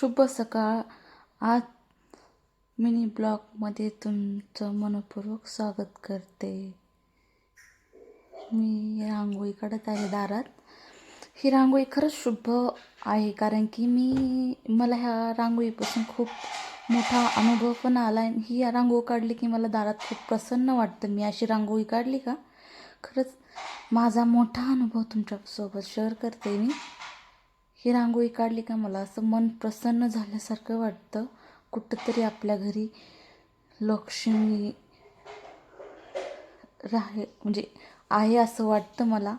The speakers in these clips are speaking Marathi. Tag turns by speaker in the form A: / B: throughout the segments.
A: शुभ सकाळ. आज मिनी ब्लॉगमध्ये तुमचं मनपूर्वक स्वागत करते. मी रांगोळी काढत आहे दारात. ही रांगोळी खरंच शुभ आहे कारण की मी मला ह्या रांगोळीपासून खूप मोठा अनुभव पण आला आहे ही रांगोळी काढली की मला दारात खूप प्रसन्न वाटतं. मी अशी रांगोळी काढली का? खरंच माझा मोठा अनुभव तुमच्यासोबत शेअर करते मी. ही रांगोळी काढली का मला? असं मन प्रसन्न झाल्यासारखं वाटतं. कुठंतरी आपल्या घरी लक्ष्मी राहे म्हणजे आहे असं वाटतं मला.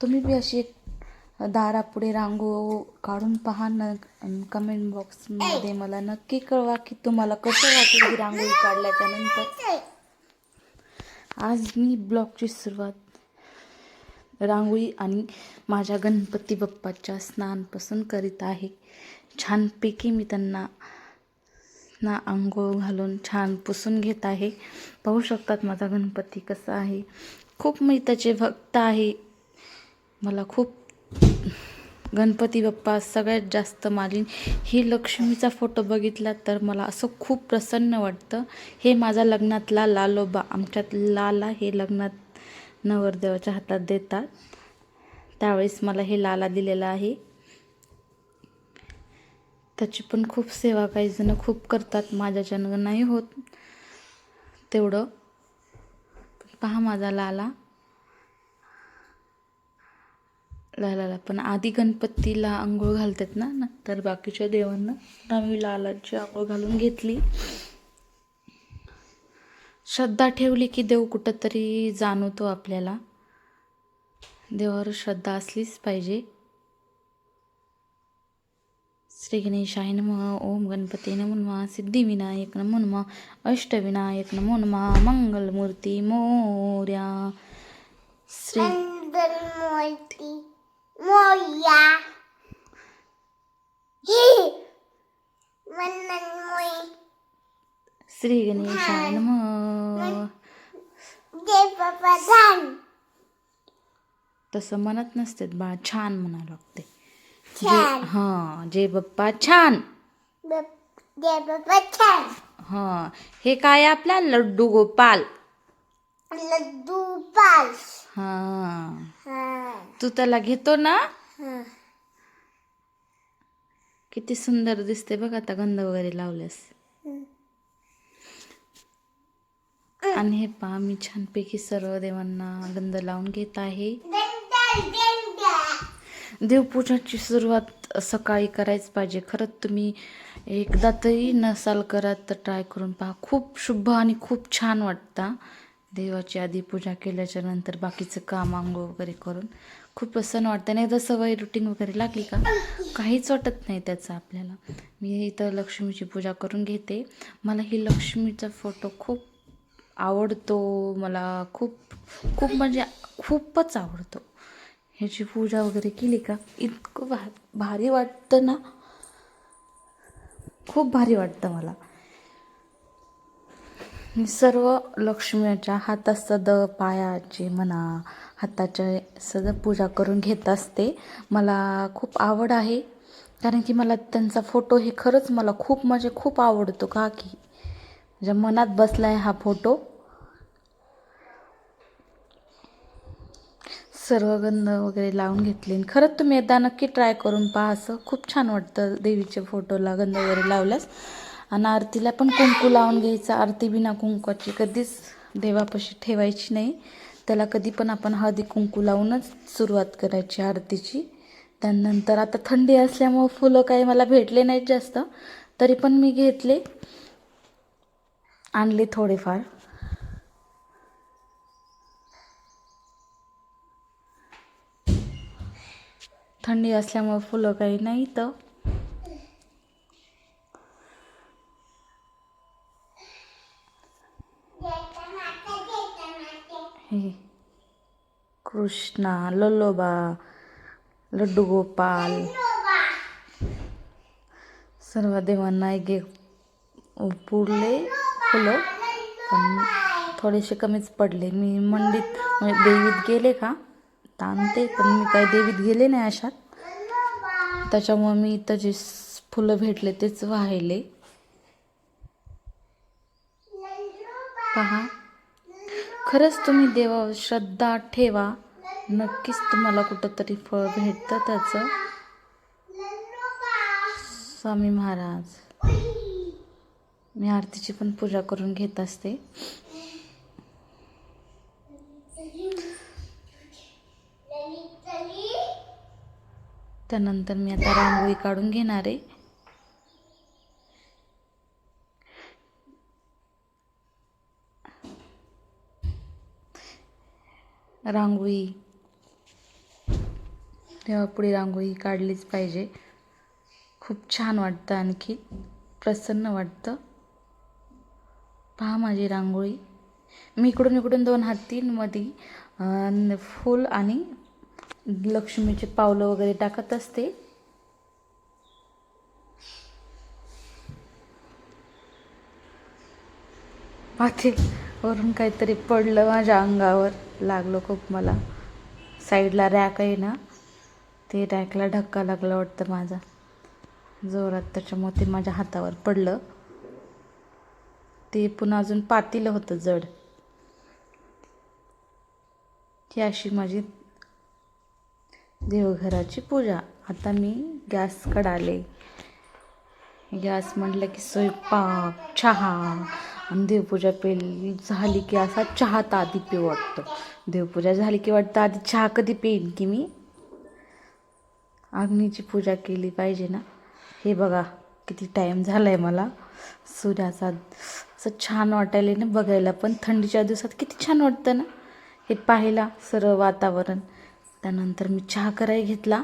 A: तुम्ही बी अशी एक दारापुढे रांगो काढून पहा न कमेंट बॉक्समध्ये मला. नक्की कळवा की तुम्हाला कसं वाटेल ही रांगोळी काढल्याच्या नंतर. आज मी ब्लॉगची सुरुवात रांगोळी आणि माझ्या गणपती बाप्पाच्या स्नानपासून करीत आहे. छानपैकी मी त्यांना ना आंघोळ घालून छान पुसून घेत आहे. पाहू शकतात माझा गणपती कसा आहे. खूप मी त्याचे भक्त आहे. मला खूप गणपती बाप्पा सगळ्यात जास्त माझी ही लक्ष्मीचा फोटो बघितला तर मला असं खूप प्रसन्न वाटतं. हे माझा लग्नातला लालोबा. आमच्यात लाला हे लग्नात नवरदेवाच्या हातात देतात. त्यावेळेस मला हे लाला दिलेला आहे. त्याची पण खूप सेवा काही जण खूप करतात. माझ्याच्यानं नाही होत तेवढं. पहा माझा लाला. लालाला पण आधी गणपतीला आंघोळ घालतात ना नंतर बाकीच्या देवांना. आम्ही लालाची आंघोळ घालून घेतली. श्रद्धा ठेवली की देव कुठंतरी जाणवतो आपल्याला. देवावर श्रद्धा असलीच पाहिजे. श्री गणेशाय नमः ओम गणपती नमो नमः सिद्धिविनायक नमो नमः अष्टविनायक नमो नमः मंगलमूर्ती मोर्या. श्री श्री गणेशाय नमः. तसं म्हणत नसते बा छान म्हणावं लागते. हां जे बाप्पा छान. हां हे काय आपला? लड्डू गोपाल.
B: लड्डू पाल
A: हां. तू त्याला घेतो ना? किती सुंदर दिसते बघ आता गंध वगैरे लावल्यास. आणि हे पहा मी छानपैकी सर्व देवांना गंध लावून घेत आहे. देवपूजाची सुरुवात सकाळी करायच पाहिजे. खरंच तुम्ही एकदा तरी नसाल करत तर ट्राय करून पहा. खूप शुभ आणि खूप छान वाटतं देवाची आधी पूजा केल्याच्यानंतर बाकीचं काम आंघोळ वगैरे करून. खूप प्रसन्न वाटतं. आणि एकदा सवय रुटीन वगैरे लागली का? काहीच वाटत नाही त्याचं आपल्याला. मी इथं लक्ष्मीची पूजा करून घेते. मला ही लक्ष्मीचा फोटो खूप आवडतो मला खूप खूप म्हणजे खूपच आवडतो. ह्याची पूजा वगैरे केली का? इतकं भा भारी वाटतं ना? खूप भारी वाटतं मला. मी सर्व लक्ष्मीच्या हातात सद पायाचे म्हणा हाताच्या सद पूजा करून घेत असते. मला खूप आवड आहे. कारण की मला त्यांचा फोटो हे खरंच मला खूप म्हणजे खूप आवडतो का की? माझ्या मनात बसला आहे हा फोटो. सर्व गंध वगैरे लावून घेतले. आणि खरंच तुम्ही एकदा नक्की ट्राय करून पहा असं. खूप छान वाटतं देवीच्या फोटोला गंध वगैरे लावल्यास. आणि आरतीला पण कुंकू लावून घ्यायचा. आरती बिना कुंकवाची कधीच देवापाशी ठेवायची नाही. त्याला कधी पण आपण हळदी कुंकू लावूनच सुरुवात करायची आरतीची. त्यानंतर आता थंडी असल्यामुळं फुलं काही मला भेटले नाहीत जास्त. तरी पण मी घेतले. आणले थोडेफार. थंडी असल्यामुळं फुलं काही नाही तर हे कृष्णा लल्लोबा लड्डू गोपाल सर्व देवांना एक एक पुरले. फुलं पण थोडेसे कमीच पडले. मी मंडीत म्हणजे देवीत गेले का तर आणते पण मी काही देवीत गेले नाही अशात. त्याच्यामुळे मी इथं जे फुलं भेटले तेच वाहिले. पहा. खरंच तुम्ही देवावर श्रद्धा ठेवा. नक्कीच तुम्हाला कुठंतरी फळ भेटतं त्याचं. स्वामी महाराज. मी आरतीची पण पूजा करून घेत असते. त्यानंतर मी आता रांगोळी काढून घेणार आहे. रांगोळी. तेव्हा पुढे रांगोळी काढलीच पाहिजे. खूप छान वाटतं आणखी. प्रसन्न वाटतं. पहा माझी रांगोळी. मी इकडून इकडून दोन हात फूल आणि लक्ष्मीचे पावलं वगैरे टाकत असते. पाहते वरून काहीतरी पडलं माझ्या अंगावर. लागलं खूप मला. साईडला रॅक आहे ना ते रॅकला धक्का लागला वाटतं माझा. जोरात त्याच्यामुळे ते माझ्या हातावर पडलं. ते पुन्हा अजून पातीलं होतं जड. ही अशी माझी देवघराची पूजा. आता मी गॅसकडे आले गॅस म्हटलं की स्वयंपाक चहा. आणि देवपूजा पेली झाली की असा चहा तर आधी पिऊ वाटतो. देवपूजा झाली की वाटतं आधी चहा कधी पेईन की मी? अग्नीची पूजा केली पाहिजे ना. हे बघा किती टाईम झाला आहे मला. सूर्याचा असं छान वाटायला ना बघायला. पण थंडीच्या दिवसात किती छान वाटतं ना. हे पाहिला सर्व वातावरण. त्यानंतर मी चहा करायला घेतला.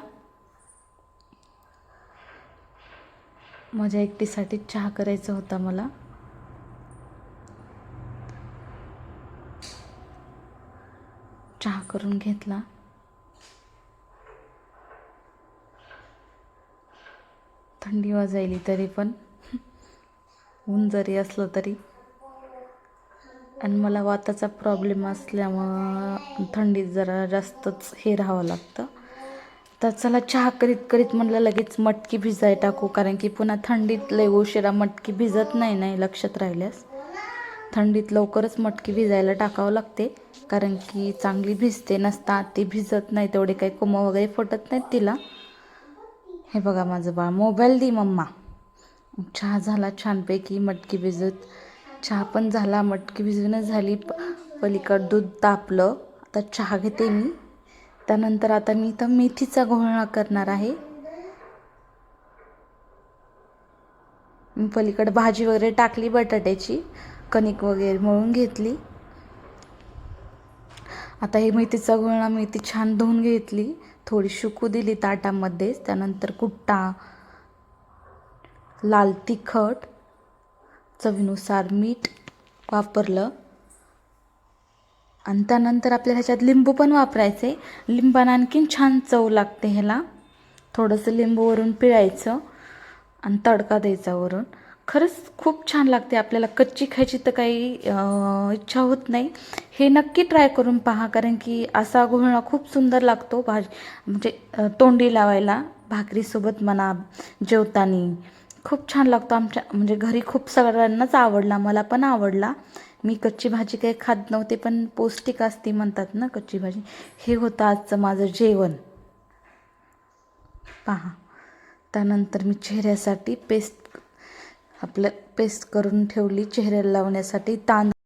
A: माझ्या एकटीसाठी चहा करायचा होता मला. चहा करून घेतला. थंडी वाजायली तरी पण. ऊन जरी असलं तरी. आणि मला वाताचा प्रॉब्लेम असल्यामुळं थंडीत जरा जास्तच हे राहावं लागतं. तर चला चहा करीत करीत म्हणलं लगेच मटकी भिजाय टाकू कारण की पुन्हा थंडीत लय उशिरा मटकी भिजत नाही नाही लक्षात राहिल्यास. थंडीत लवकरच मटकी भिजायला टाकावं लागते कारण की चांगली भिजते नसता ती भिजत नाही तेवढे काही कोमं वगैरे फुटत नाहीत तिला. हे बघा माझं बाळ मोबाईल दे मम्मा. चहा झाला छानपैकी मटकी भिजत. चहा पण झाला मटकी भिजूनच झाली. प पलीकड दूध तापलं. आता चहा घेते मी. त्यानंतर आता मी इथं मेथीचा घोळणा करणार आहे. पलीकडं भाजी वगैरे टाकली बटाट्याची कणिक वगैरे मळून घेतली. आता हे मेथीचा घोळणा मेथी छान धुवून घेतली. थोडी सुकू दिली ताटामध्येच. त्यानंतर कुट्टा लाल तिखट चवीनुसार मीठ वापरलं. आणि त्यानंतर आपल्याला ह्याच्यात लिंबू पण वापरायचे. लिंबानं आणखीन छान चव लागते ह्याला. थोडंसं लिंबू वरून पिळायचं आणि तडका द्यायचा वरून. खरंच खूप छान लागते आपल्याला. कच्ची खायची तर काही इच्छा होत नाही. हे नक्की ट्राय करून पहा कारण की असा घोळणा खूप सुंदर लागतो भाजी म्हणजे तोंडी लावायला. भाकरीसोबत म्हणा जेवताना. खूप छान लागतो आमच्या म्हणजे घरी खूप सगळ्यांनाच आवडला मला पण आवडला. मी कच्ची भाजी काही खात नव्हते पण पौष्टिक असते म्हणतात ना कच्ची भाजी. हे होतं आजचं माझं जेवण. पहा त्यानंतर मी चेहऱ्यासाठी पेस्ट आपलं पेस्ट करून ठेवली चेहऱ्याला लावण्यासाठी तांदूळ